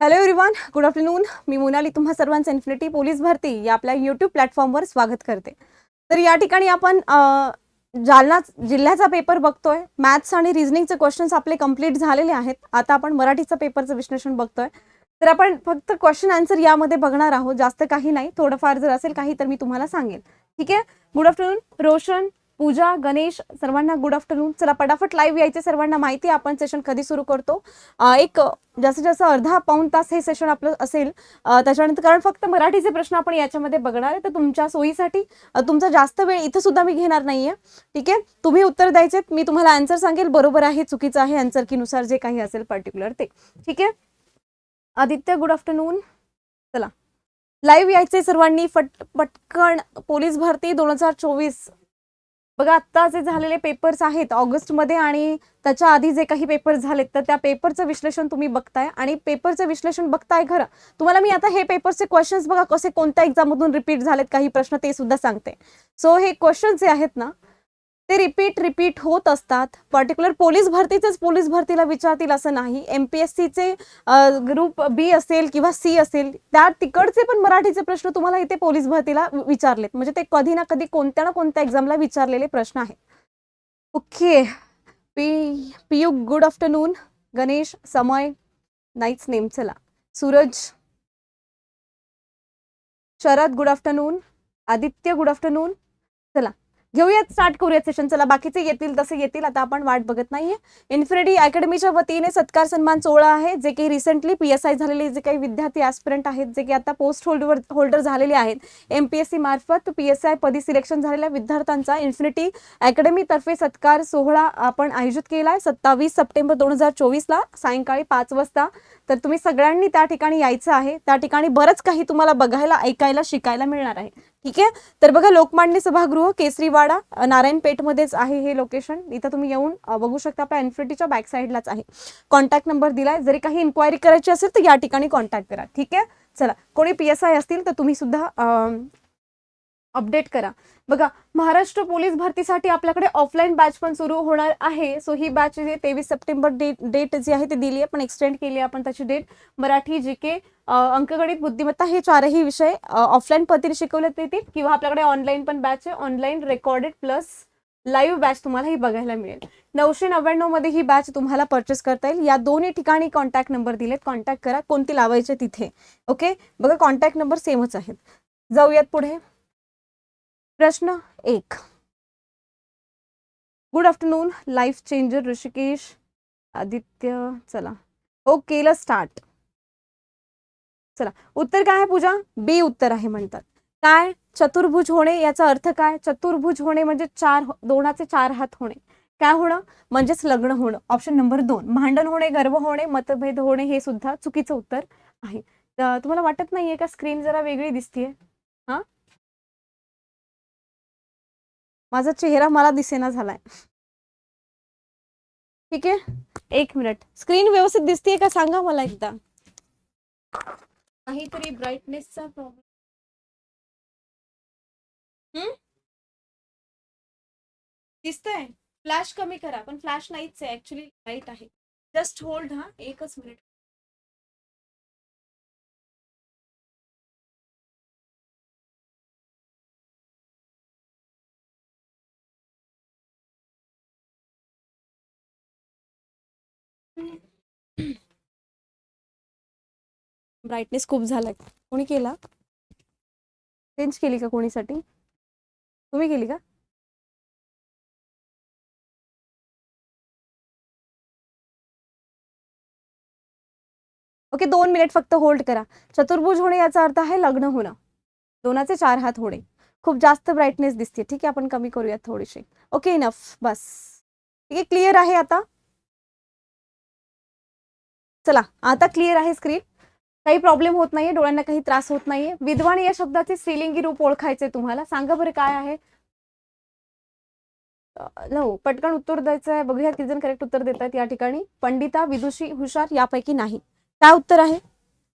Hello everyone good afternoon मी मोनाली तुम्हा सर्वांचं इन्फिनिटी पोलीस भरती या आपल्या यूट्यूब प्लॅटफॉर्मवर स्वागत करते. तर या ठिकाणी आपण जालना जिल्ह्याचा पेपर बघतोय. मॅथ्स आणि रिझनिंगचे क्वेश्चन्स आपले कंप्लीट झालेले आहेत. आता आपण मराठीचं पेपरचं विश्लेषण बघतोय. तर आपण फक्त क्वेश्चन आन्सर यामध्ये बघणार आहोत. जास्त काही नाही. थोडंफार जर असेल काही तर मी तुम्हाला सांगेन. ठीक आहे? Good afternoon Roshan. पूजा गणेश सर्वांना गुड आफ्टरनून चला पटाफट लाईव्ह यायचे. सर्वांना माहिती आपण सेशन कधी सुरू करतो. एक जास्तीत जास्त अर्धा पाऊण तास हे सेशन आपलं असेल. त्याच्यानंतर कारण फक्त मराठीचे प्रश्न आपण याच्यामध्ये बघणार आहे तर तुमच्या सोयीसाठी तुमचा जास्त वेळ इथं सुद्धा मी घेणार नाहीये. ठीक आहे? तुम्ही उत्तर द्यायचे मी तुम्हाला आन्सर सांगेल. बरोबर आहे चुकीचं आहे आन्सर कीनुसार जे काही असेल पर्टिक्युलर ते. ठीक आहे? आदित्य गुड आफ्टरनून चला. लाईव्ह यायचे सर्वांनी फट पटकन. पोलीस भरती दोन हजार चोवीस. बघा आत्ता जे झालेले पेपर्स आहेत ऑगस्टमध्ये आणि त्याच्या आधी जे काही पेपर्स झालेत तर त्या पेपरचं विश्लेषण तुम्ही बघताय. आणि पेपरचं विश्लेषण बघताय खरं. तुम्हाला मी आता हे पेपरचे क्वेश्चन्स बघा कसे कोणत्या एक्झाममधून रिपीट झालेत काही प्रश्न ते सुद्धा सांगते. सो हे क्वेश्चन्स जे आहेत ना ते रिपीट रिपीट होत असतात. पर्टिक्युलर पोलीस भरतीचेच पोलीस भरतीला विचारतील असं नाही. एम पी एस सीचे ग्रुप बी असेल किंवा सी असेल त्या तिकडचे पण मराठीचे प्रश्न तुम्हाला इथे पोलीस भरतीला विचारलेत. म्हणजे ते कधी ना कधी कोणत्या ना कोणत्या एक्झामला विचारलेले प्रश्न आहेत. ओके. पी पियू गुड आफ्टरनून गणेश समय नाईच नेम चला. Suraj. Sharad good afternoon Aditya good afternoon चला. घेऊयात स्टार्ट करूयात सेशन चला बाकीचे येतील तसे येतील. आता आपण वाट बघत नाहीये. इन्फिनिटी अकॅडमीच्या वतीने सत्कार सन्मान सोहळा आहे जे काही रिसेंटली पी एस आय झालेले जे काही विद्यार्थी ऍस्पिरंट आहेत जे की आता पोस्ट होल्डर होल्डर झालेले आहेत. एम पी एस सी मार्फत पी एस आय पदी सिलेक्शन झालेल्या विद्यार्थ्यांचा इन्फिनिटी अकॅडमीतर्फे सत्कार सोहळा आपण आयोजित केला आहे सत्तावीस सप्टेंबर दोन हजार चोवीसला सायंकाळी पाच वाजता. तर तुम्ही सगळ्यांनी त्या ठिकाणी यायचं आहे. त्या ठिकाणी बरंच काही तुम्हाला बघायला ऐकायला शिकायला मिळणार आहे. ठीक आहे? तर बघा लोकमान्य सभागृह केसरीवाडा नारायण नारायणपेठमध्येच आहे हे लोकेशन इथं तुम्ही येऊन बघू शकता आपल्या इन्फिनिटीच्या बॅक साईडलाच आहे. कॉन्टॅक्ट नंबर दिलाय. जरी काही इन्क्वायरी करायची असेल तर या ठिकाणी कॉन्टॅक्ट करा. ठीक आहे? चला कोणी पी एस आय असतील तर तुम्ही सुद्धा अपडेट करा. बघा महाराष्ट्र पोलीस भरतीसाठी आपल्याकडे ऑफलाईन बॅच पण सुरू होणार आहे. सो ही बॅच जी तेवीस सप्टेंबर डेट डेट जी आहे ती दिली आहे पण एक्सटेंड केली आहे आपण त्याची डेट मराठी जी के अंकगणित बुद्धिमत्ता हे चारही विषय ऑफलाईन पद्धतीने शिकवले येतील. किंवा आपल्याकडे ऑनलाईन पण बॅच आहे. Online recorded plus live batch तुम्हाला ही बघायला मिळेल. नऊशे नव्याण्णवमध्ये ही बॅच तुम्हाला परचेस करता येईल. या दोन्ही ठिकाणी कॉन्टॅक्ट नंबर दिलेत. कॉन्टॅक्ट करा. कोणती लावायचे तिथे. ओके बघा कॉन्टॅक्ट नंबर सेमच आहेत. जाऊयात पुढे. प्रश्न एक. Good afternoon life changer Hrishikesh Aditya चला. हो केलं स्टार्ट चला. उत्तर काय आहे पूजा? बी उत्तर आहे म्हणतात. काय? चतुर्भुज होणे याचा अर्थ काय? चतुर्भुज होणे म्हणजे चार हो, दोनाचे चार हात होणे. काय होणं? म्हणजेच लग्न होणं. ऑप्शन नंबर दोन. भांडण होणे गर्व होणे मतभेद होणे हे सुद्धा चुकीचं उत्तर आहे. तुम्हाला वाटत नाहीये का? स्क्रीन जरा वेगळी दिसतीये? माझा चेहरा मला दिसेना झालाय. ठीक आहे? एक मिनिट. स्क्रीन व्यवस्थित दिसतीये का? सांगा मला एकदा. काहीतरी ब्राईटनेसचा प्रॉब्लेम दिसतंय. फ्लॅश कमी करा पण फ्लॅश नाहीच आहे ऍक्च्युली लाइट आहे. जस्ट होल्ड हा. एकच मिनिट. ब्राईटनेस खूप झालाय. कोणी केला? चेंज केली का कोणीसाठी? तुम्ही केली का? ओके दोन मिनिट फक्त होल्ड करा. चतुर्भुज होणे याचा अर्थ आहे लग्न होणं. दोनाचे चार हात होणे. खूप जास्त ब्राईटनेस दिसते. ठीक आहे आपण कमी करूयात थोडीशी ओके इनफ बस. ठीक आहे क्लिअर आहे आता? चला आता क्लिअर आहे स्क्रीन काही प्रॉब्लेम होत नाहीये डोळ्यांना काही त्रास होत नाहीये. विद्वान या शब्दाचे स्त्रीलिंगी रूप ओळखायचे तुम्हाला. सांगा बरं काय आहे? नो पटकन उत्तर द्यायचं आहे. बघूया किती जण करेक्ट उत्तर देतात या ठिकाणी. पंडिता विदुषी हुशार यापैकी नाही. काय उत्तर आहे?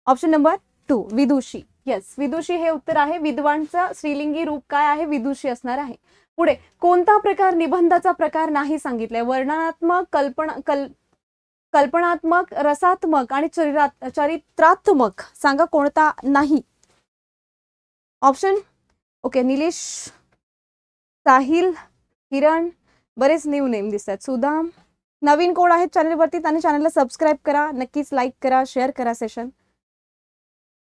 Option number two Vidushi. Yes Vidushi हे उत्तर आहे. विद्वानचं स्त्रीलिंगी रूप काय आहे? विदुषी असणार आहे. पुढे कोणता प्रकार निबंधाचा प्रकार नाही सांगितलाय? वर्णनात्मक कल्पना कल कल्पनात्मक रसात्मक आणि चरित्रात्मक. सांगा कोणता नाही? ऑप्शन ओके निलेश साहिल किरण बरेच न्यू नेम दिसतात सुदाम. नवीन कोण आहेत चॅनलवरती त्याने चॅनलला सबस्क्राईब करा. नक्कीच लाईक करा शेअर करा सेशन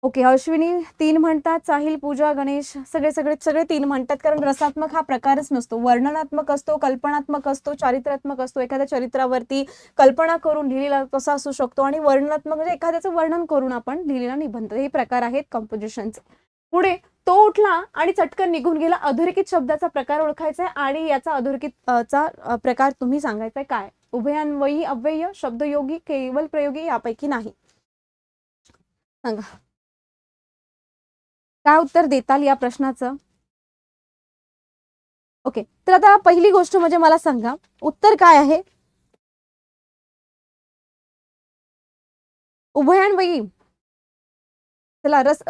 ओके अश्विनी तीन म्हणतात साहिल पूजा गणेश सगळे सगळे सगळे तीन म्हणतात कारण रसात्मक हा प्रकारच नसतो. वर्णनात्मक असतो कल्पनात्मक असतो चारित्रात्मक असतो. एखाद्या चरित्रावरती कल्पना करून लिहिलेला कसा असू शकतो आणि वर्णनात्मक म्हणजे एखाद्याचं वर्णन करून आपण लिहिलेला निबंध. हे प्रकार आहेत कंपोजिशनचे पुढे तो उठला आणि चटकन निघून गेला. अधोरेखित शब्दाचा प्रकार ओळखायचा आहे आणि याचा अधोरेखित चा प्रकार तुम्ही सांगायचा आहे काय? उभयान्वयी अव्यय शब्दयोगी केवल प्रयोगी यापैकी नाही. सांगा. काय उत्तर देताल या प्रश्नाचं? ओके तर आता पहिली गोष्ट म्हणजे मला सांगा उत्तर काय आहे? उभयान्वयी चला रस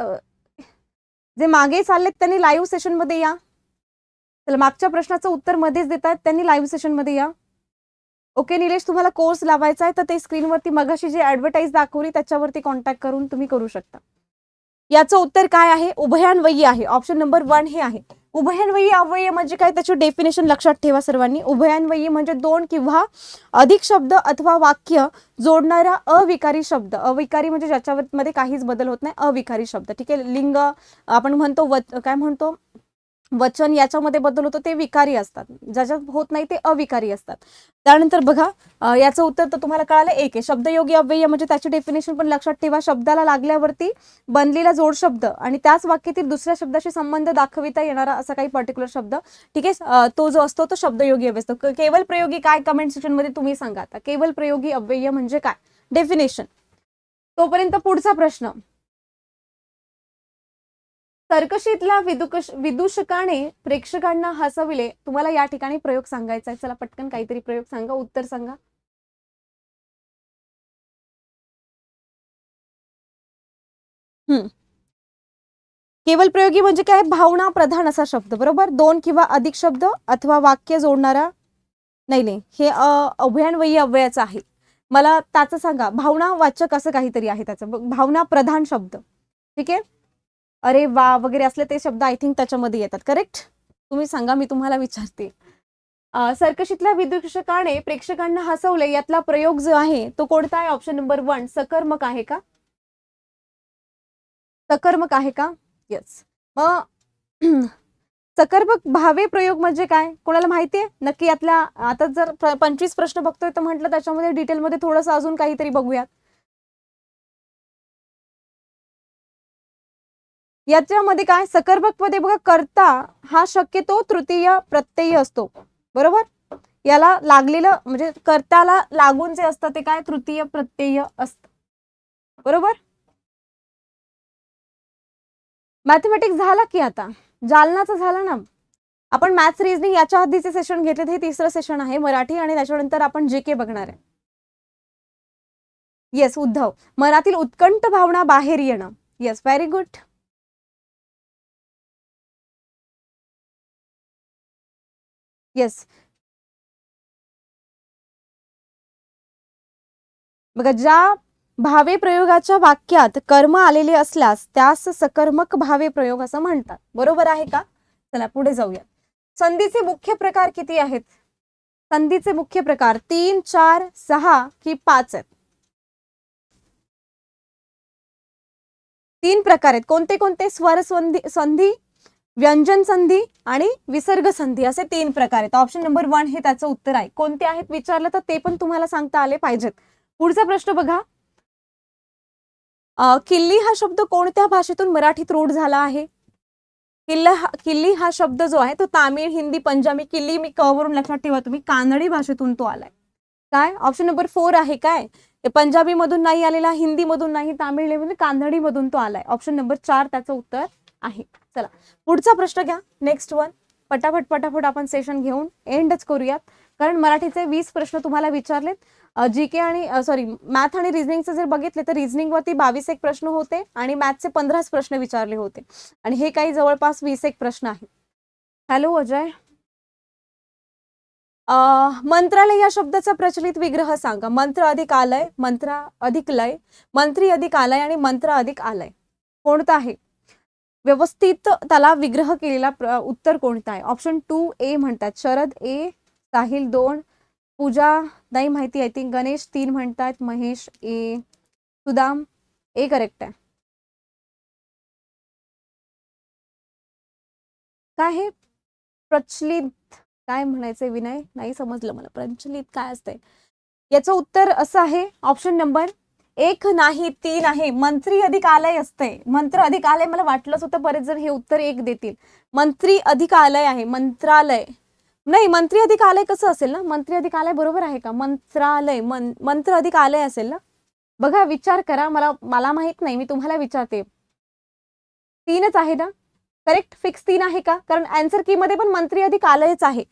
जे मागे चाललेत त्यांनी लाईव्ह सेशनमध्ये या. चला मागच्या प्रश्नाचं उत्तर मध्येच देत आहेत त्यांनी लाईव्ह सेशनमध्ये या. ओके निलेश तुम्हाला कोर्स लावायचा आहे तर ते स्क्रीनवरती मगाशी जे ऍडव्हर्टाईज दाखवली त्याच्यावरती कॉन्टॅक्ट करून तुम्ही करू शकता. याचं उत्तर काय आहे? उभयान्वयी आहे. ऑप्शन नंबर वन हे आहे. उभयान्वयी अव्यय म्हणजे काय? त्याची डेफिनेशन लक्षात ठेवा सर्वांनी. उभयान्वयी म्हणजे दोन किंवा अधिक शब्द अथवा वाक्य जोडणारा अविकारी शब्द. अविकारी म्हणजे ज्याच्यावर मध्ये काहीच बदल होत नाही अविकारी शब्द. ठीक आहे? लिंग आपण म्हणतो व काय म्हणतो? वचन याच्यामध्ये बदल होतो ते विकारी असतात. ज्याच्यात होत नाही ते अविकारी असतात. त्यानंतर बघा याचं उत्तर तर तुम्हाला कळालं एक आहे शब्दयोगी अव्यय म्हणजे त्याची डेफिनेशन पण लक्षात ठेवा. शब्दाला लागल्यावरती बनलेला जोड शब्द आणि त्याच वाक्यातील दुसऱ्या शब्दाशी संबंध दाखविता येणारा असा काही पर्टिक्युलर शब्द. ठीक आहे तो जो असतो तो शब्दयोगी अव्यय असतो. केवल प्रयोगी काय कमेंट सेक्शनमध्ये तुम्ही सांगा. आता केवल प्रयोगी अव्यय म्हणजे काय? डेफिनेशन तोपर्यंत पुढचा प्रश्न. सर्कशीतल्या विदुकश विदूषकाने प्रेक्षकांना हसविले. तुम्हाला या ठिकाणी प्रयोग सांगायचा आहे. चला पटकन काहीतरी प्रयोग सांगा. उत्तर सांगा. हम्म. केवल प्रयोगी म्हणजे काय? भावना प्रधान असा शब्द. बरोबर? दोन किंवा अधिक शब्द अथवा वाक्य जोडणारा? नाही नाही. हे अभयान्वयी अव्ययाचं आहे. मला त्याचं सांगा. भावना वाचक असं काहीतरी आहे त्याचं. भावना प्रधान शब्द. ठीक आहे? अरे वा वगैरे असले ते शब्द आय थिंक त्याच्यामध्ये येतात. करेक्ट तुम्ही सांगा मी तुम्हाला विचारते. सर्कशीतल्या विदूषकाने प्रेक्षकांना हसवले यातला प्रयोग जो आहे तो कोणता आहे? ऑप्शन नंबर वन सकर्मक आहे का? सकर्मक आहे का? येस मग सकर्मक भावे प्रयोग म्हणजे काय? कोणाला माहिती आहे? नक्की यातला आता जर पंचवीस प्रश्न बघतोय तर म्हटलं त्याच्यामध्ये डिटेलमध्ये थोडंसं अजून काहीतरी बघूयात. याच्यामध्ये काय? सकर्मकमध्ये बघा कर्ता हा शक्यतो तृतीय प्रत्यय असतो. बरोबर? याला लागलेलं म्हणजे कर्त्याला लागून जे असतं ते काय? तृतीय प्रत्यय असत. बरोबर? मॅथमॅटिक्स झाला की आता. जालनाचं झालं ना. आपण मॅथ्स रिजनिंग याच्या आधीचे सेशन घेतले हे तिसरं सेशन आहे मराठी आणि त्याच्यानंतर आपण जे के बघणार आहे. येस उद्धव. मनातील उत्कंठ भावना बाहेर येणं. येस व्हेरी गुड येस बघा ज्या भावे प्रयोगाच्या वाक्यात कर्म आलेले असल्यास त्यास सकर्मक भावे प्रयोग असं म्हणतात. बरोबर आहे का? चला पुढे जाऊया संधीचे मुख्य प्रकार किती आहेत? संधीचे मुख्य प्रकार तीन चार सहा की पाच आहेत? तीन प्रकार आहेत. कोणते कोणते? स्वर संधी संधी? व्यंजन संधी आणि विसर्ग संधी असे तीन प्रकार आहेत. ऑप्शन नंबर वन हे त्याचं उत्तर आहे. कोणते आहेत विचारलं तर ते पण तुम्हाला सांगता आले पाहिजेत. पुढचा प्रश्न बघा. किल्ली हा शब्द कोणत्या भाषेतून मराठीत रूढ झाला आहे? किल्ला हा किल्ली हा शब्द जो आहे तो तामिळ हिंदी पंजाबी किल्ली मी कवरून लक्षात ठेवा तुम्ही कानडी भाषेतून तो आलाय. काय? ऑप्शन नंबर फोर आहे काय? पंजाबी मधून नाही आलेला हिंदी मधून नाही तामिळ म्हणजे कानडी मधून तो आलाय. ऑप्शन नंबर चार त्याचं उत्तर. आहे. चला पुढचा प्रश्न घ्या. नेक्स्ट वन पटापट पटापट आपण सेशन घेऊन एंडच करूयात. कारण मराठीचे वीस प्रश्न तुम्हाला विचारलेत. जी के आणि सॉरी मॅथ आणि रिझनिंगचं जर बघितले तर रिझनिंगवरती बावीस एक प्रश्न होते आणि मॅथचे पंधराच प्रश्न विचारले होते. आणि हे काही जवळपास वीस एक प्रश्न आहे. हॅलो अजय. मंत्रालय या शब्दाचा प्रचलित विग्रह सांगा. मंत्र अधिक आलय मंत्र अधिक लय मंत्री अधिक आलय आणि मंत्र अधिक आलय. कोणता आहे? व्यवस्थित त्याला विग्रह केलेला उत्तर कोणता आहे? ऑप्शन टू ए म्हणतात. शरद ए साहिल दोन. पूजा नाही माहिती आय थिंक गणेश तीन म्हणतात. Mahesh A Sudam A correct आहे. काय हे? प्रचलित काय म्हणायचंय विनय? नाही समजलं मला. प्रचलित काय असतंय? याचं उत्तर असं आहे. ऑप्शन नंबर एक नाही तीन आहे मंत्री अधिकालय असते. मंत्र अधिकालय मला वाटलंच होतं बरेच जण हे उत्तर एक देतील. मंत्री अधिकालय आहे मंत्रालय. नाही मंत्री अधिकालय कसं असेल ना? मंत्री अधिकालय बरोबर आहे का? मंत्रालय मन मंत्र अधिकालय असेल ना? बघा विचार करा. मला मला माहीत नाही मी तुम्हाला विचारते. तीनच आहे ना? करेक्ट फिक्स तीन आहे का? कारण आन्सर की मध्ये पण मंत्री अधिकालयच आहे.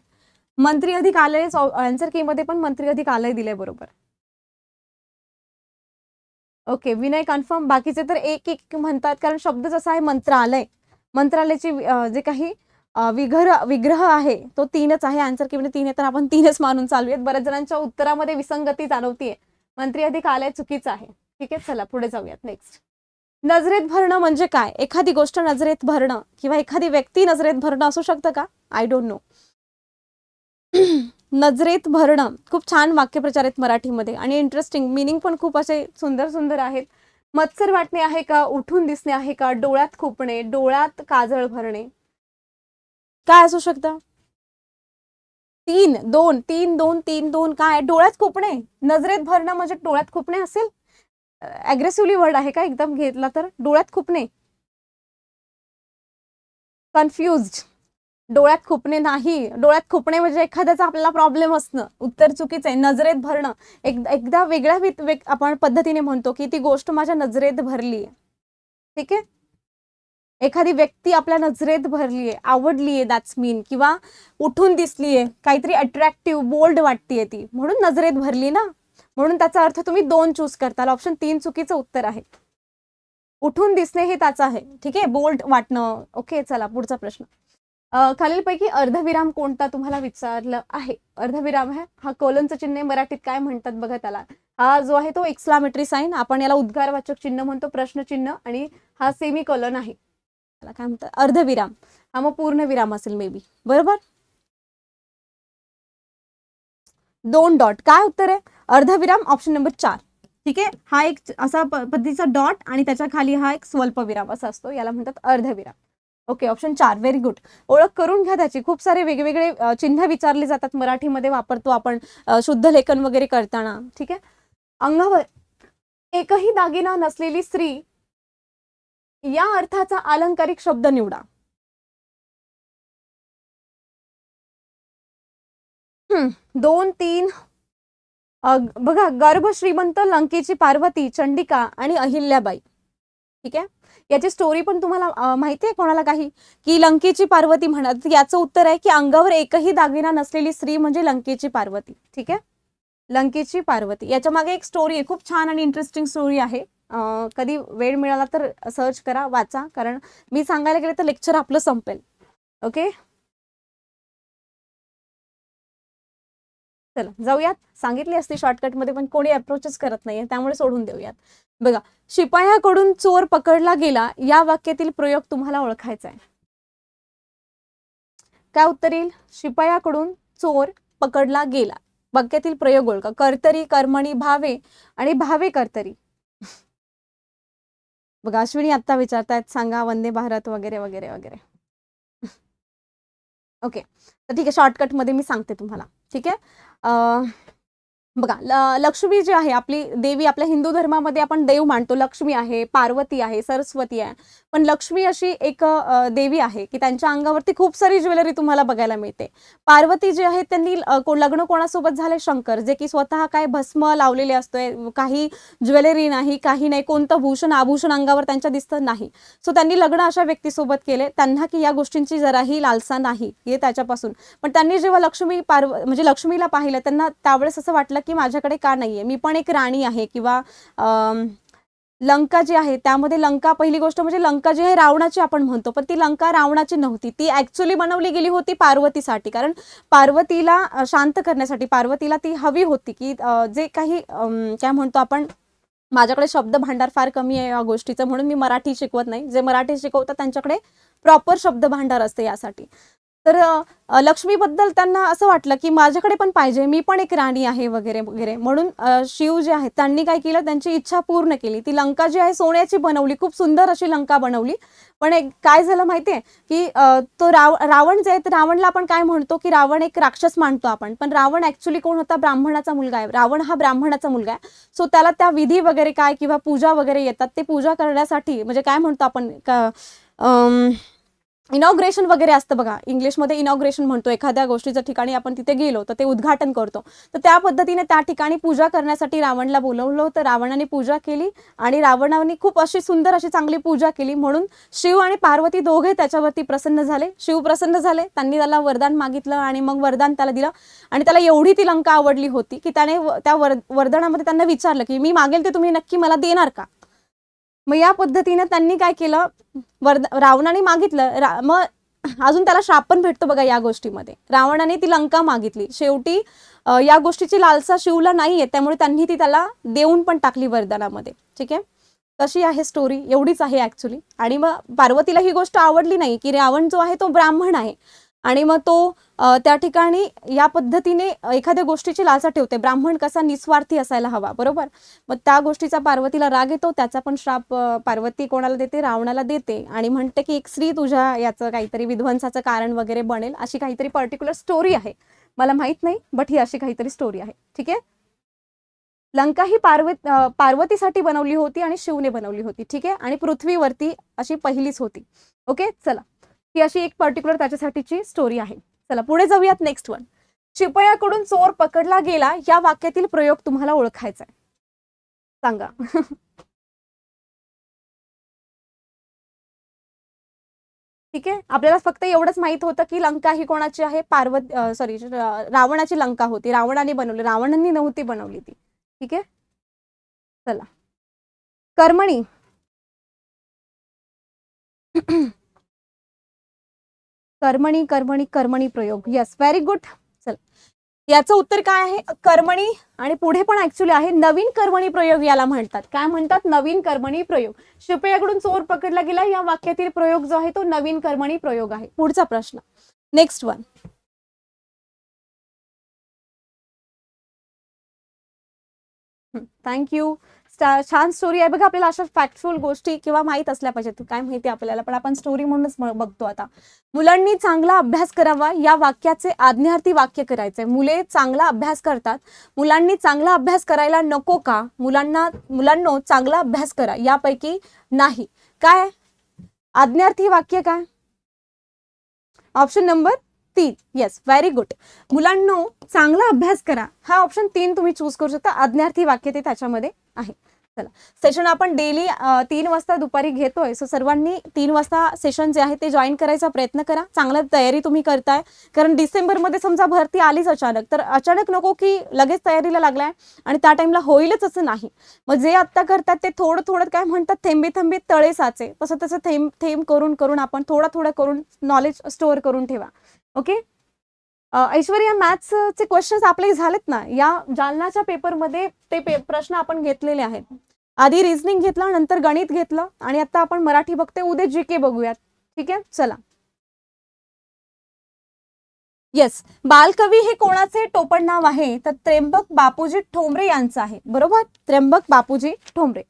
मंत्री अधिकालय आन्सर की मध्ये पण मंत्री अधिकालय दिलंय बरोबर. ओके विनय कन्फर्म बाकीचे तर एक एक म्हणतात कारण शब्द जसा आहे मंत्रालय. मंत्रालयाचे जे काही विघर विग्रह विग्रह आहे तो तीनच आहे. आन्सर किंवा तीन आहे तर आपण तीनच मानून चालूयात. बऱ्याच जणांच्या उत्तरामध्ये विसंगती जाणवतीये. मंत्री अधिक अधिकालय चुकीचं आहे. ठीक आहे चला पुढे जाऊयात. नेक्स्ट नजरेत भरणं म्हणजे काय? एखादी गोष्ट नजरेत भरणं किंवा एखादी व्यक्ती नजरेत भरणं असू शकतं का? आय डोंट नो नजरेत भरणं. खूप छान वाक्यप्रचार आहेत मराठीमध्ये आणि इंटरेस्टिंग मिनिंग पण खूप असे सुंदर सुंदर आहेत. मत्सर वाटणे आहे का? उठून दिसणे आहे का? डोळ्यात खुपणे डोळ्यात काजळ भरणे. काय असू शकतं? तीन दोन तीन दोन तीन दोन काय? डोळ्यात खुपणे? नजरेत भरणं म्हणजे डोळ्यात खुपणे असेल? अग्रेसिव्हली वर्ड आहे का? एकदम घेतला तर डोळ्यात खुपणे. कन्फ्युज्ड. डोळ्यात खुपणे नाही. डोळ्यात खुपणे म्हणजे एखाद्याचा आपल्याला प्रॉब्लेम असणं. उत्तर चुकीचं आहे. नजरेत भरणं. एक एकदा वेगळ्या वेग- आपण पद्धतीने म्हणतो की ती गोष्ट माझ्या नजरेत भरली ठीक आहे? एखादी व्यक्ती आपल्या नजरेत भरली आहे. आवडली आहे दॅट्स मीन किंवा उठून दिसली आहे. काहीतरी अट्रॅक्टिव्ह बोल्ड वाटते ती. म्हणून नजरेत भरली ना. म्हणून त्याचा अर्थ तुम्ही दोन चूज करताल. ऑप्शन तीन चुकीचं उत्तर आहे. उठून दिसणे हे त्याचं आहे. ठीक आहे? बोल्ड वाटणं. ओके चला पुढचा प्रश्न. खालीलपैकी अर्धविराम कोणता तुम्हाला विचारलं आहे? अर्धविराम आहे हा कोलनचं चिन्ह आहे, मराठीत काय म्हणतात बघा त्याला. हा जो आहे तो एक्सलामेटरी साईन आपण याला उद्गारवाचक चिन्ह म्हणतो प्रश्नचिन्ह आणि हा सेमी कोलन आहे. त्याला काय म्हणतात? अर्धविराम. हा मग पूर्ण विराम असेल मे बी बरोबर? दोन डॉट. काय उत्तर आहे? अर्धविराम ऑप्शन नंबर चार. ठीक आहे? हा एक असा प- पद्धतीचा डॉट आणि त्याच्याखाली हा एक स्वल्पविराम असा असतो. याला म्हणतात अर्धविराम. ओके ऑप्शन चार. व्हेरी गुड ओळख करून घ्या त्याची. खूप सारे वेगवेगळे चिन्ह विचारले जातात मराठीमध्ये वापरतो आपण शुद्ध लेखन वगैरे करताना. ठीक आहे? अंगावर एकही दागिना नसलेली स्त्री या अर्थाचा अलंकारिक शब्द निवडा. हम्म, दोन तीन. बघा गर्भ श्रीमंत लंकेची पार्वती चंडिका आणि अहिल्याबाई. ठीक आहे? याची स्टोरी पण तुम्हाला माहिती आहे कोणाला काही? की लंकेची पार्वती म्हणत याचं उत्तर आहे की अंगावर एकही दागिना नसलेली स्त्री म्हणजे लंकेची पार्वती. ठीक आहे? लंकेची पार्वती. याच्या मागे एक स्टोरी आहे. खूप छान आणि इंटरेस्टिंग स्टोरी आहे. कधी वेळ मिळाला तर सर्च करा वाचा. कारण मी सांगायला गेले तर लेक्चर आपलं संपेल. ओके चला जाऊयात. सांगितली असती शॉर्टकटमध्ये पण कोणी अप्रोचच करत नाहीये त्यामुळे सोडून देऊयात. बघा शिपायाकडून चोर पकडला गेला या वाक्यातील प्रयोग तुम्हाला ओळखायचा आहे. काय उत्तर येईल? शिपायाकडून चोर पकडला गेला. वाक्यातील प्रयोग ओळखा. कर्तरी कर्मणी भावे आणि भावे कर्तरी. बघा अश्विनी आत्ता विचारतायत सांगा वंदे भारत वगैरे वगैरे वगैरे. ओके तर ठीक आहे शॉर्टकटमध्ये मी सांगते तुम्हाला. ठीक आहे? 呃 बघा ल- लक्ष्मी जी आहे आपली देवी आपल्या हिंदू धर्मामध्ये आपण देव मानतो. लक्ष्मी आहे पार्वती आहे सरस्वती आहे. पण लक्ष्मी अशी एक देवी आहे की त्यांच्या अंगावरती खूप सारी ज्वेलरी तुम्हाला बघायला मिळते. पार्वती जी आहे त्यांनी को- लग्न कोणासोबत झाले? शंकर जे की स्वतः काय भस्म लावलेले असतोय. काही ज्वेलरी नाही काही नाही कोणतं भूषण आभूषण अंगावर त्यांच्या दिसतं नाही. सो त्यांनी लग्न अशा व्यक्तीसोबत केले. त्यांना की या गोष्टींची जराही लालसा नाही हे त्याच्यापासून. पण त्यांनी जेव्हा लक्ष्मी पार्व म्हणजे लक्ष्मीला पाहिलं त्यांना त्यावेळेस असं वाटलं की माझ्याकडे का नाहीये? मी पण एक राणी आहे किंवा लंका जी आहे त्यामध्ये लंका पहिली गोष्ट म्हणजे लंका जी आहे रावणाची आपण म्हणतो. पण ती लंका रावणाची नव्हती. ती ॲक्च्युली बनवली गेली होती पार्वतीसाठी. कारण पार्वतीला शांत करण्यासाठी पार्वतीला ती हवी होती की जे काही काय म्हणतो आपण माझ्याकडे शब्द भांडार फार कमी आहे या गोष्टीचं म्हणून मी मराठी शिकवत नाही. जे मराठी शिकवतात त्यांच्याकडे प्रॉपर शब्द भांडार असते यासाठी. तर लक्ष्मीबद्दल त्यांना असं वाटलं की माझ्याकडे पण पाहिजे मी पण एक राणी आहे वगैरे वगैरे. म्हणून शिव जे आहेत त्यांनी काय केलं त्यांची इच्छा पूर्ण केली. ती लंका जी आहे सोन्याची बनवली खूप सुंदर अशी लंका बनवली. पण एक काय झालं माहितीये की तो राव रावण जे आहे तर रावणला आपण काय म्हणतो की रावण एक राक्षस मानतो आपण. पण रावण ऍक्च्युली कोण होता? ब्राह्मणाचा मुलगा आहे. रावण हा ब्राह्मणाचा मुलगा आहे. सो त्याला त्या विधी वगैरे काय किंवा पूजा वगैरे येतात ते पूजा करण्यासाठी म्हणजे काय म्हणतो आपण का इनॉग्रेशन वगैरे असतं बघा. इंग्लिशमध्ये इनॉग्रेशन म्हणतो. एखाद्या गोष्टीच्या ठिकाणी आपण तिथे गेलो तर ते उद्घाटन करतो. तर त्या पद्धतीने त्या ठिकाणी पूजा करण्यासाठी रावणला बोलवलं होतं. रावणाने पूजा केली आणि रावणाने खूप अशी सुंदर अशी चांगली पूजा केली. म्हणून शिव आणि पार्वती दोघे त्याच्यावरती प्रसन्न झाले. शिव प्रसन्न झाले. त्यांनी त्याला वरदान मागितलं आणि मग वरदान त्याला दिलं. आणि त्याला एवढी ती लंका आवडली होती की त्याने व- त्या वर वरदानामध्ये त्यांना विचारलं की मी मागेल ते तुम्ही नक्की मला देणार का? मग या पद्धतीनं त्यांनी काय केलं? वरद रावणाने मागितलं. रा मग अजून त्याला श्राप पण भेटतो बघा या गोष्टीमध्ये. रावणाने ती लंका मागितली. शेवटी या गोष्टीची लालसा शिवला नाहीये त्यामुळे त्यांनी ती त्याला देऊन पण टाकली वरदानामध्ये. ठीक आहे? तशी आहे स्टोरी एवढीच आहे ऍक्च्युली आणि मग पार्वतीला ही गोष्ट आवडली नाही की रावण जो आहे तो ब्राह्मण आहे. आणि मग तो त्या ठिकाणी या पद्धतीने एखाद्या गोष्टीची लालसा ठेवते. ब्राह्मण कसा निस्वार्थी असायला हवा बरोबर? मग त्या गोष्टीचा पार्वतीला राग येतो त्याचा पण श्राप पार्वती कोणाला देते? रावणाला देते. आणि म्हणते की एक स्त्री तुझ्या याचं काहीतरी विध्वंसाचं कारण वगैरे बनेल. अशी काहीतरी पर्टिक्युलर स्टोरी आहे. मला माहीत नाही बट ही अशी काहीतरी स्टोरी आहे. ठीक आहे? लंका ही पार्वत पार्वतीसाठी बनवली होती आणि शिवने बनवली होती. ठीक आहे? आणि पृथ्वीवरती अशी पहिलीच होती. ओके? चला. ही अशी एक पर्टिक्युलर त्याच्यासाठीची स्टोरी आहे. चला पुढे जाऊयात नेक्स्ट वन शिपयाकडून चोर पकडला गेला या वाक्यातील प्रयोग तुम्हाला ओळखायचा आहे. सांगा. ठीक आहे? आपल्याला फक्त एवढंच माहीत होतं की लंका ही कोणाची आहे? पार्वत सॉरी रावणाची लंका होती. रावणाने बनवली रावणांनी नव्हती बनवली ती. ठीक आहे? चला. कर्मणी. कर्मणी कर्मणी कर्मणी प्रयोग. येस व्हेरी गुड चल. याचं उत्तर काय आहे? कर्मणी आणि पुढे पण ऍक्च्युली आहे. नवीन कर्मणी प्रयोग याला म्हणतात. काय म्हणतात? नवीन कर्मणी प्रयोग. शिपयाकडून चोर पकडला गेला. या वाक्यातील प्रयोग जो आहे तो नवीन कर्मणी प्रयोग आहे. पुढचा प्रश्न. नेक्स्ट वन थँक्यू छान स्टोरी आहे. बघा आपल्याला अशा फॅक्टफुल गोष्टी किंवा माहीत असल्या पाहिजेत. काय माहिती आपल्याला? पण आपण स्टोरी म्हणूनच बघतो आता. मुलांनी चांगला अभ्यास करावा या वाक्याचे आज्ञार्थी वाक्य करायचंय. मुले चांगला अभ्यास करतात. मुलांनी चांगला अभ्यास करायला नको का? मुलांना मुलांनो चांगला अभ्यास करा. यापैकी नाही. काय? आज्ञार्थी वाक्य काय? ऑप्शन नंबर तीन. येस व्हेरी गुड मुलांनो चांगला अभ्यास करा. हा ऑप्शन तीन तुम्ही चूज करू शकता. आज्ञार्थी वाक्य ते त्याच्यामध्ये आहे. चला. सेशन आपण डेली तीन वाजता दुपारी घेतोय. सो सर्वांनी तीन वाजता सेशन जे आहे ते जॉईन करायचा प्रयत्न करा. चांगला तयारी तुम्ही करताय. कारण डिसेंबरमध्ये समजा भरती आलीच अचानक तर अचानक नको की लगेच तयारीला लागलाय आणि त्या टाइमला होईलच असं नाही. मग जे आत्ता करतात ते थोडं थोडं काय म्हणतात थेंबे थेंबे तळे साचे. तसं तसं थेंब थेंब करून करून आपण थोडं थोडं करून नॉलेज स्टोअर करून ठेवा. ओके ऐश्वर्या मॅथ्सचे क्वेश्चन्स आपले झालेत ना? या जालनाच्या पेपरमध्ये ते पे प्रश्न आपण घेतलेले आहेत. आधी रिझनिंग घेतलं नंतर गणित घेतलं आणि आता आपण मराठी बघते उद्या जी के बघूयात. ठीक आहे? चला. येस बालकवी हे कोणाचे? टोपण नाव आहे. तर त्र्यंबक बापूजी ठोंबरे यांचं आहे. बरोबर? त्र्यंबक बापूजी ठोंबरे.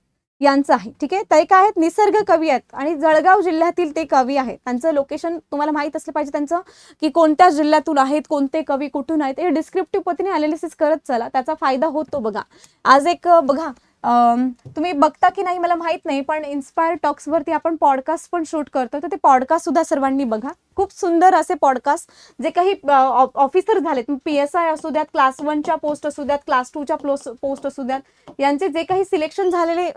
यांचं आहे. ठीक आहे? ते काय आहेत? निसर्ग कवी आहेत. आणि जळगाव जिल्ह्यातील ते कवी आहेत. त्यांचं लोकेशन तुम्हाला माहीत असलं पाहिजे त्यांचं की कोणत्या जिल्ह्यातून आहेत कोणते कवी कुठून आहेत हे डिस्क्रिप्टिव्ह पद्धतीने अनालिसिस करत चला. त्याचा फायदा होतो बघा. आज एक बघा तुम्ही बघता की नाही मला माहीत नाही पण इन्स्पायर टॉक्सवरती आपण पॉडकास्ट पण शूट करतो तर ते पॉडकास्ट सुद्धा सर्वांनी बघा. खूप सुंदर असे पॉडकास्ट जे काही ऑफिसर झालेत. पी एस आय असू द्यात क्लास वनच्या पोस्ट असू द्यात क्लास टूच्या पोस्ट असू द्यात. यांचे जे काही सिलेक्शन झालेले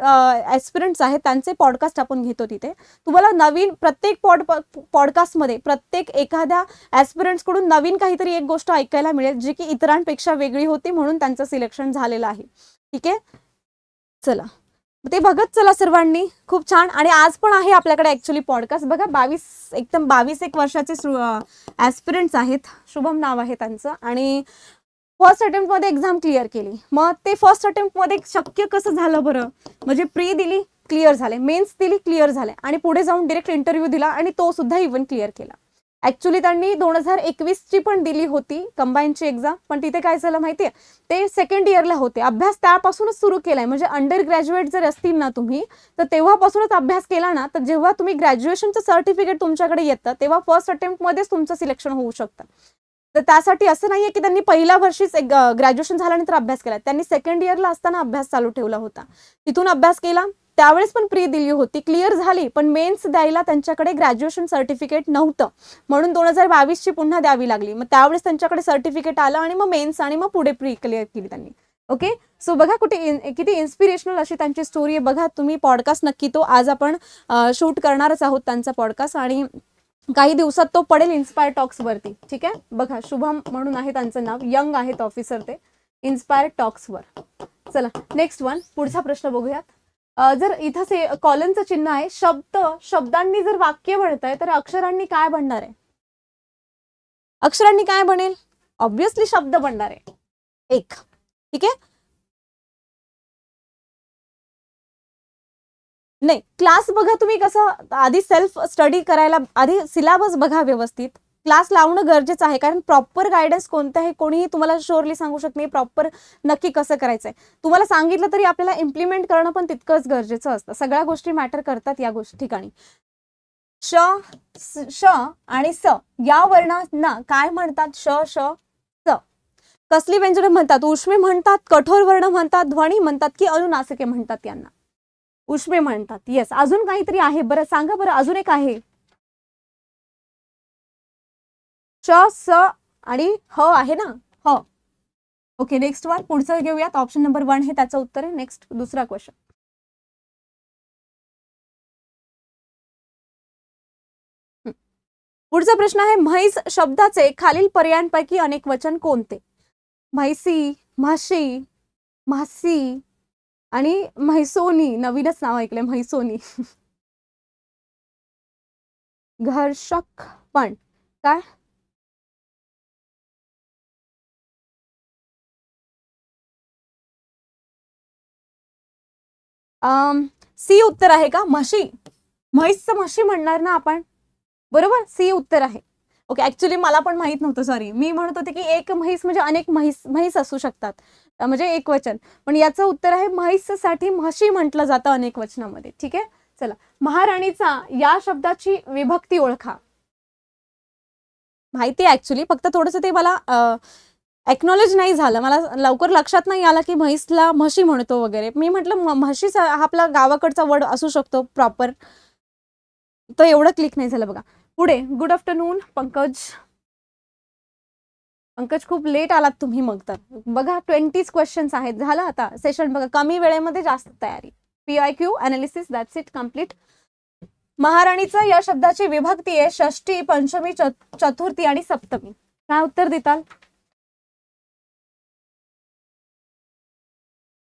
ॲस्पिरंट्स आहेत त्यांचे पॉडकास्ट आपण घेतो तिथे. तुम्हाला नवीन प्रत्येक पॉड पॉडकास्टमध्ये प्रत्येक एखाद्या ॲस्पिरंट्सकडून नवीन काहीतरी एक गोष्ट ऐकायला मिळेल जी की इतरांपेक्षा वेगळी होती म्हणून त्यांचं सिलेक्शन झालेलं आहे. ठीक आहे? चला. ते बघत चला सर्वांनी. खूप छान. आणि आज पण आहे आपल्याकडे ऍक्च्युली पॉडकास्ट बघा बावीस एकदम बावीस एक वर्षाचे ऍस्पिरंट्स आहेत. शुभम नाव आहे त्यांचं. आणि फर्स्ट अटेम्प्टमध्ये एक्झाम क्लिअर केली. मग ते फर्स्ट अटेम्प्टमध्ये शक्य कसं झालं बरं? म्हणजे प्री दिली क्लिअर झाले. मेन्स दिली क्लिअर झाले. आणि पुढे जाऊन डिरेक्ट इंटरव्ह्यू दिला आणि तो सुद्धा इव्हन क्लिअर केला. ऍक्च्युली त्यांनी दोन हजार एकवीसची पण दिली होती कंबाईनची एक्झाम पण तिथे काय झालं माहिती आहे ते सेकंड इयरला होते. अभ्यास त्यापासूनच सुरू केलाय. म्हणजे अंडर ग्रॅज्युएट जर असतील ना तुम्ही तर तेव्हापासूनच अभ्यास केला ना तर जेव्हा तुम्ही ग्रॅज्युएशनचं सर्टिफिकेट तुमच्याकडे येतं तेव्हा फर्स्ट अटेम्प्टमध्येच तुमचं सिलेक्शन होऊ शकतं. तर त्यासाठी असं नाहीये की त्यांनी पहिल्या वर्षीच एक ग्रॅज्युएशन झाल्यानंतर अभ्यास केला. त्यांनी सेकंड इयरला असताना अभ्यास चालू ठेवला होता. तिथून अभ्यास केला. त्यावेळेस पण प्री दिली होती. क्लिअर झाली पण मेन्स द्यायला त्यांच्याकडे ग्रॅज्युएशन सर्टिफिकेट नव्हतं. म्हणून दोन हजार बावीसची पुन्हा द्यावी लागली. मग त्यावेळेस त्यांच्याकडे सर्टिफिकेट आलं आणि मग मेन्स आणि मग पुढे प्री क्लिअर केली त्यांनी. ओके सो बघा कुठे इन- किती इन्स्पिरेशनल अशी त्यांची स्टोरी आहे. बघा तुम्ही पॉडकास्ट नक्की तो आज आपण शूट करणारच आहोत त्यांचा पॉडकास्ट आणि काही दिवसात तो पडेल इन्स्पायर टॉक्सवरती ठीक आहे? बघा शुभम म्हणून आहे त्यांचं नाव. यंग आहेत ऑफिसर ते. इन्स्पायर टॉक्सवर चला नेक्स्ट वन पुढचा प्रश्न बघूयात. जर इथं से कॉलनचं चिन्ह आहे शब्द शब्दांनी जर वाक्य बनत आहे तर अक्षरांनी काय बनणार आहे? अक्षरांनी काय बनेल? ऑब्विसली शब्द बनणार आहे. एक. ठीक आहे? नाही क्लास बघा तुम्ही कसं आधी सेल्फ स्टडी करायला आधी सिलेबस बघा व्यवस्थित. क्लास लावणं गरजेचं आहे. कारण प्रॉपर गायडन्स कोणतं आहे कोणीही तुम्हाला शोरली सांगू शकत नाही प्रॉपर नक्की कसं करायचंय. तुम्हाला सांगितलं तरी आपल्याला इम्प्लिमेंट करणं पण तितकंच गरजेचं असतं. सगळ्या गोष्टी मॅटर करतात या गोष्टी ठिकाणी. श श आणि स या वर्णांना काय म्हणतात? श श स. कसली व्यंजन म्हणतात? उष्मे म्हणतात कठोर वर्ण म्हणतात ध्वनी म्हणतात की अनुनासिके म्हणतात यांना. उष्मे म्हणतात. येस अजून काहीतरी आहे. बरं सांगा बरं अजून एक आहे. च स आणि ह आहे ना? ह. ओके नेक्स्ट वन पुढचं घेऊयात. ऑप्शन नंबर वन हे त्याचं उत्तर आहे. नेक्स्ट दुसरा क्वेश्चन पुढचा प्रश्न आहे म्हैस शब्दाचे खालील पर्यायांपैकी अनेक वचन कोणते? म्हैसी म्हशी म्हसी आणि म्हैसोनी. नवीनच नाव ऐकले म्हैसोनी. घर्षक पण. काय? सी उत्तर आहे का? म्हशी. म्हैसचं म्हशी म्हणणार ना आपण? बरोबर? सी उत्तर आहे. ओके ऍक्च्युली मला पण माहीत नव्हतं सॉरी मी म्हणत होते की एक म्हैस म्हणजे अनेक म्हैस म्हैस असू शकतात. म्हणजे एक वचन. पण याचं उत्तर आहे म्हैससाठी म्हशी म्हटलं जातं अनेक वचनामध्ये. ठीक आहे? चला. महाराणीचा या शब्दाची विभक्ती ओळखा. माहिती आहे ऍक्च्युली फक्त थोडंसं ते मला एक्नॉलेज नाही झालं. मला लवकर लक्षात नाही आलं की म्हैसला म्हशी म्हणतो वगैरे. मी म्हटलं म्हशीचा हा आपला गावाकडचा वर्ड असू शकतो प्रॉपर तर एवढं क्लिक नाही झालं बघा. पुढे गुड आफ्टरनून पंकज. पंकज खूप लेट आलात तुम्ही मग तर. बघा ट्वेंटीज क्वेश्चन्स आहेत. झालं आता सेशन बघा कमी वेळेमध्ये जास्त तयारी. P I Q analysis that's it complete महाराणीचा या शब्दाची विभक्ती आहे. षष्टी पंचमी चतुर्थी आणि सप्तमी. काय उत्तर देताल?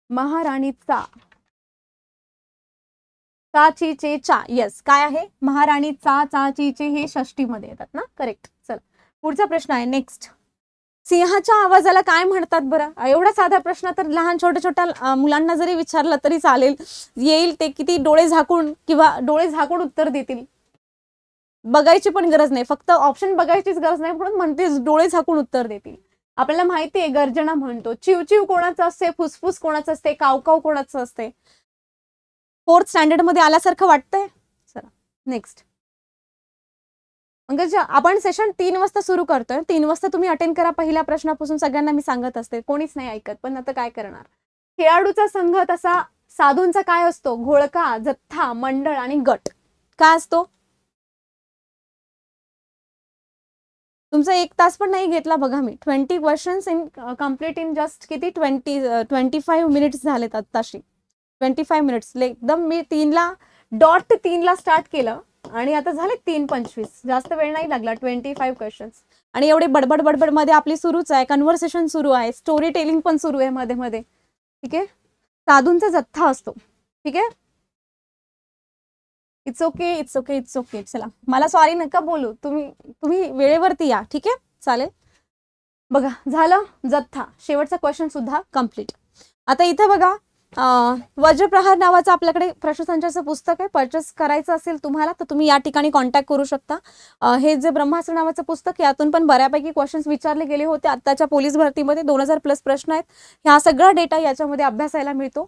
महाराणीचा. चा ची चे चा येस काय आहे? महाराणी चा चा ची चे हे षष्टीमध्ये येतात ना? करेक्ट चला. पुढचा प्रश्न आहे. नेक्स्ट सिंहाच्या आवाजाला काय म्हणतात बरं? एवढा साधा प्रश्न तर लहान छोट्या छोट्या मुलांना जरी विचारलं तरी चालेल. येईल ते किती डोळे झाकून किंवा डोळे झाकून उत्तर देतील? बघायची पण गरज नाही. फक्त ऑप्शन बघायचीच गरज नाही म्हणून म्हणतेच डोळे झाकून उत्तर देतील. आपल्याला माहिती आहे गर्जना म्हणतो. चिवचिव कोणाचं असते फुसफुस कोणाचं असते कावकाव कोणाचं असते? फोर्थ स्टँडर्डमध्ये आल्यासारखं वाटतंय? चला नेक्स्ट पंकज आपण सेशन तीन वाजता सुरू करतोय. तीन वाजता तुम्ही अटेंड करा पहिल्या प्रश्नापासून. सगळ्यांना मी सांगत असते. कोणीच नाही ऐकत. पण आता काय करणार? खेळाडूचा संघ तसा साधूंचा काय असतो? घोळका जथ्था मंडळ आणि गट. काय असतो? तुमचा एक तास पण नाही घेतला बघा मी. Twenty questions in complete in just किती? ट्वेंटी ट्वेंटी फाईव्ह मिनिट्स झालेत आत्ताशी. ट्वेंटी फाईव्ह मिनिट्स एकदम मी तीनला डॉट तीनला स्टार्ट केलं आणि आता झाले तीन पंचवीस. जास्त वेळ नाही लागला ट्वेंटी फाईव्ह क्वेश्चन्स आणि एवढे बडबड बडबडमध्ये आपली सुरूच आहे. कन्व्हर्सेशन सुरू आहे. स्टोरी टेलिंग पण सुरू आहे मध्ये मध्ये. ठीक आहे? साधूंचा जथ्था असतो. ठीक आहे? It's okay it's okay it's okay चला. मला सॉरी नका बोलू. तुम्ही तुम्ही वेळेवरती या ठीक आहे? चालेल? बघा झालं जत्था. शेवटचा क्वेश्चन सुद्धा कंप्लीट आता इथं बघा वज्रप्रहार नावाचं आपल्याकडे प्रश्नसंचाचं पुस्तक आहे. परचेस करायचं असेल तुम्हाला तर तुम्ही या ठिकाणी कॉन्टॅक्ट करू शकता. हे जे ब्रह्मास्त्र नावाचं पुस्तक यातून पण बऱ्यापैकी क्वेश्चन्स विचारले गेले होते. आत्ताच्या पोलीस भरतीमध्ये दोन हजार प्लस प्रश्न आहेत. ह्या सगळा डेटा याच्यामध्ये अभ्यासायला मिळतो.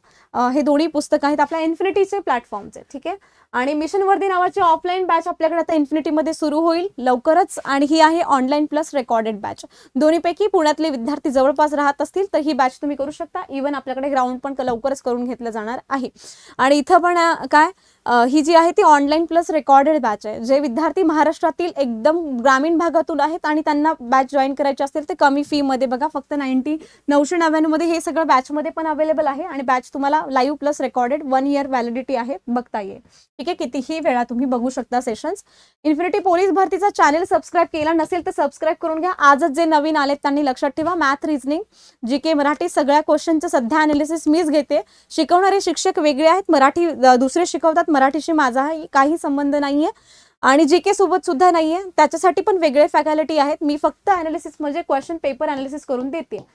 हे दोन्ही पुस्तकं आहेत आपल्या इन्फिनिटीचे प्लॅटफॉर्मचे ठीक आहे? आणि मिशन वर्दी नावाची ऑफलाईन बॅच आपल्याकडे आता इन्फिनिटीमध्ये सुरू होईल. लवकरच आणि ही आहे ऑनलाईन प्लस रेकॉर्डेड बॅच दोन्हीपैकी पुण्यातले विद्यार्थी जवळपास राहत असतील तर ही बॅच तुम्ही करू शकता. इवन आपल्याकडे ग्राउंड पण लवकरच करून घेतलं जाणार आहे. आणि इथं पण काय? ही जी आहे ती ऑनलाईन प्लस रेकॉर्डेड बॅच आहे. जे विद्यार्थी महाराष्ट्रातील एकदम ग्रामीण भागातून आहेत आणि त्यांना बॅच जॉईन करायची असेल तर कमी फीमध्ये बघा फक्त नाईन्टी नऊशे नव्याण्णवमध्ये हे सगळं बॅचमध्ये पण अवेलेबल आहे आणि बॅच तुम्हाला live plus recorded one year validity आहे बघता येईल. ठीक आहे कितीही वेळा तुम्ही बघू शकता सेशन्स इन्फिनिटी पोलीस भरतीचा चॅनल सबस्क्राईब केला नसेल तर सबस्क्राईब करून घ्या. आजच जे नवीन आलेत त्यांनी लक्षात ठेवा math reasoning G K Marathi सगळ्या क्वेश्चनचं सध्या अनालिसिस मीच घेते. शिकवणारे शिक्षक वेगळे आहेत मराठी दुसरे शिकवतात मराठीशी माझा काही संबंध नाहीये आणि जी के सोबत सुद्धा नाहीये. त्याच्यासाठी पण वेगळे फॅकॅलिटी आहेत. मी फक्त अनालिसिस म्हणजे क्वेश्चन पेपर अनालिसिस करून देते.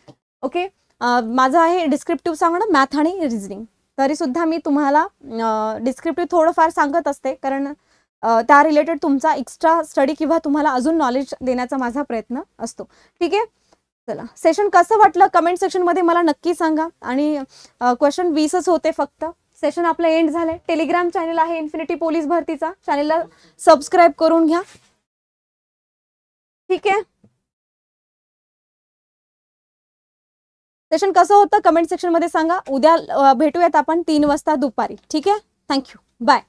ओके माझं आहे डिस्क्रिप्टिव्ह सांगणं मॅथ आणि रिझनिंग तरी सुद्धा मी तुम्हाला डिस्क्रिप्टिव्ह थोडंफार सांगत असते. कारण त्या रिलेटेड तुमचा एक्स्ट्रा स्टडी किंवा तुम्हाला अजून नॉलेज देण्याचा माझा प्रयत्न असतो. ठीक आहे? चला. सेशन कसं वाटलं? कमेंट सेक्शनमध्ये मला नक्की सांगा. आणि क्वेश्चन वीसच होते फक्त. सेशन आपलं एंड झालंय. टेलिग्राम चॅनल आहे इन्फिनिटी पोलीस भरतीचा. चॅनलला सबस्क्राईब करून घ्या. ठीक आहे? सेशन कसं होतं? कमेंट सेक्शनमध्ये सांगा. उद्या भेटूयात आपण तीन वाजता दुपारी. ठीक आहे? Thank you bye